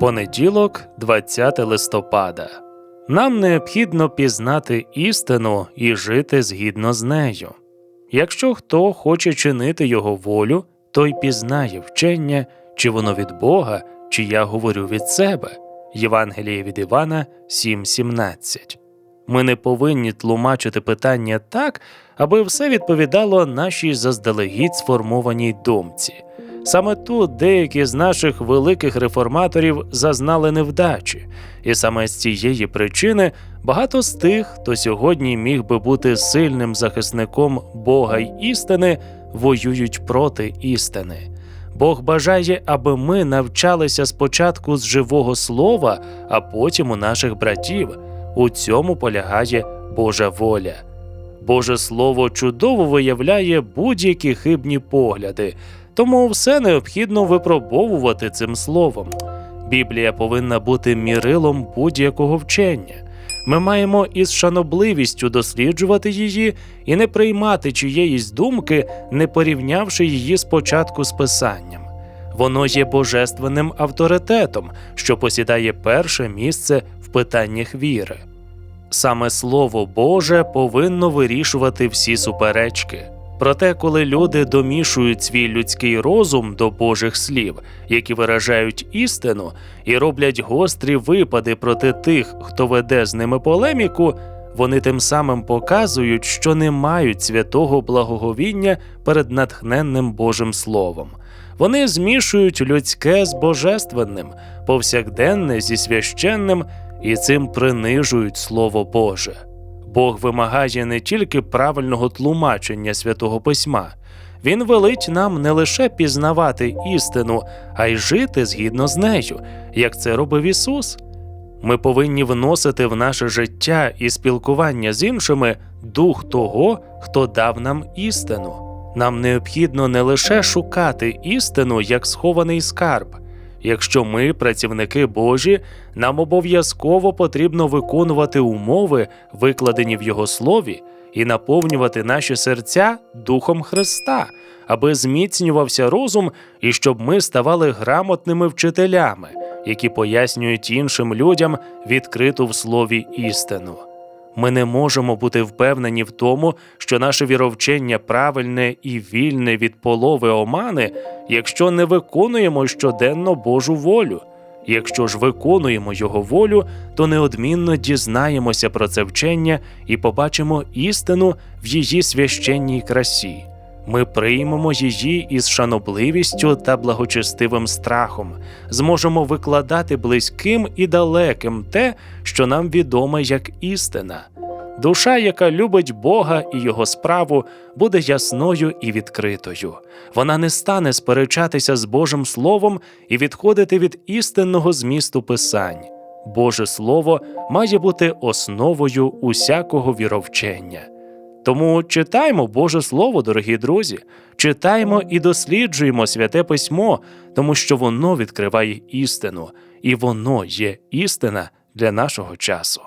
Понеділок, 20 листопада. Нам необхідно пізнати істину і жити згідно з нею. Якщо хто хоче чинити його волю, той пізнає вчення, чи воно від Бога, чи я говорю від себе. Євангеліє від Івана 7.17. Ми не повинні тлумачити питання так, аби все відповідало нашій заздалегідь сформованій думці. Саме тут деякі з наших великих реформаторів зазнали невдачі, і саме з цієї причини багато з тих, хто сьогодні міг би бути сильним захисником Бога й істини, воюють проти істини. Бог бажає, аби ми навчалися спочатку з живого слова, а потім у наших братів. У цьому полягає Божа воля. Боже Слово чудово виявляє будь-які хибні погляди, тому все необхідно випробовувати цим словом. Біблія повинна бути мірилом будь-якого вчення. Ми маємо із шанобливістю досліджувати її і не приймати чиєїсь думки, не порівнявши її спочатку з писанням. Воно є божественним авторитетом, що посідає перше місце в питаннях віри. Саме Слово Боже повинно вирішувати всі суперечки. Проте, коли люди домішують свій людський розум до Божих слів, які виражають істину, і роблять гострі випади проти тих, хто веде з ними полеміку, вони тим самим показують, що не мають святого благоговіння перед натхненним Божим Словом. Вони змішують людське з божественним, повсякденне зі священним і цим принижують Слово Боже. Бог вимагає не тільки правильного тлумачення святого письма, Він велить нам не лише пізнавати істину, а й жити згідно з нею, як це робив Ісус. Ми повинні вносити в наше життя і спілкування з іншими дух того, хто дав нам істину. Нам необхідно не лише шукати істину як схований скарб. Якщо ми, працівники Божі, нам обов'язково потрібно виконувати умови, викладені в Його слові, і наповнювати наші серця Духом Христа, аби зміцнювався розум і щоб ми ставали грамотними вчителями, які пояснюють іншим людям відкриту в слові істину. Ми не можемо бути впевнені в тому, що наше віровчення правильне і вільне від полови омани, якщо не виконуємо щоденно Божу волю. Якщо ж виконуємо Його волю, то неодмінно дізнаємося про це вчення і побачимо істину в її священній красі. Ми приймемо її із шанобливістю та благочестивим страхом, зможемо викладати близьким і далеким те, що нам відоме як істина. Душа, яка любить Бога і Його справу, буде ясною і відкритою. Вона не стане сперечатися з Божим Словом і відходити від істинного змісту Писань. Боже Слово має бути основою усякого віровчення. Тому читаймо Боже Слово, дорогі друзі, читаймо і досліджуємо святе письмо, тому що воно відкриває істину, і воно є істина для нашого часу.